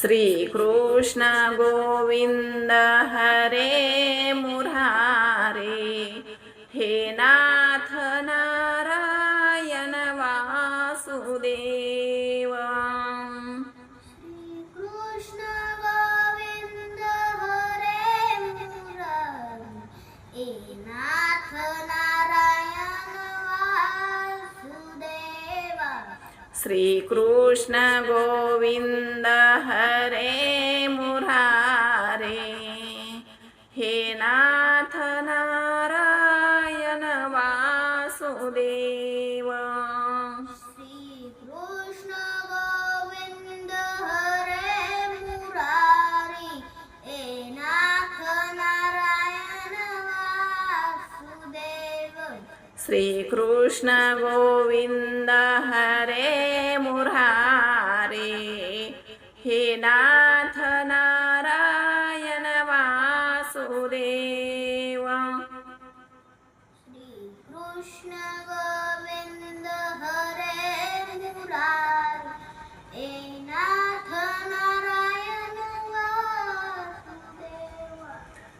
श्रीकृष्ण गोविन्द हरे मुरारे हे नाथ नारायण वासुदेव। શ્રી કૃષ્ણ શ્રી કૃષ્ણ ગોવિંદ હરે મુરારે હે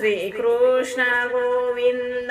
વાસુદેવા શ્રી કૃષ્ણ ગોવિંદ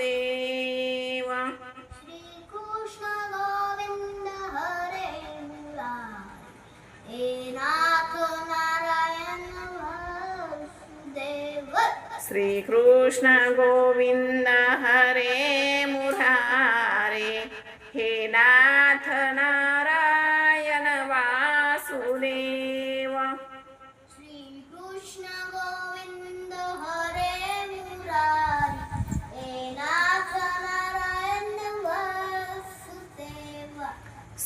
વાસુદેવ શ્રી કૃષ્ણ ગોવિંદ હરે મુરારી એ નાથ નારાયણ વાસુદેવ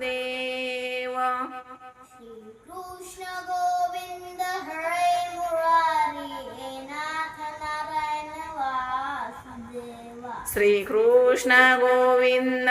વાસુદેવ શ્રી કૃષ્ણ ગોવિંદ હરે મુરારી હે નાથ નારાયણ વાસુદેવ શ્રી કૃષ્ણ ગોવિંદ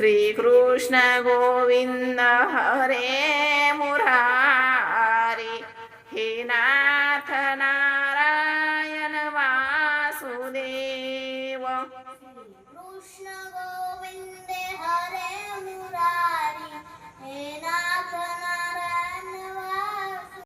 श्रीकृष्णगोविन्द हरे मुरारि हे हिनाथना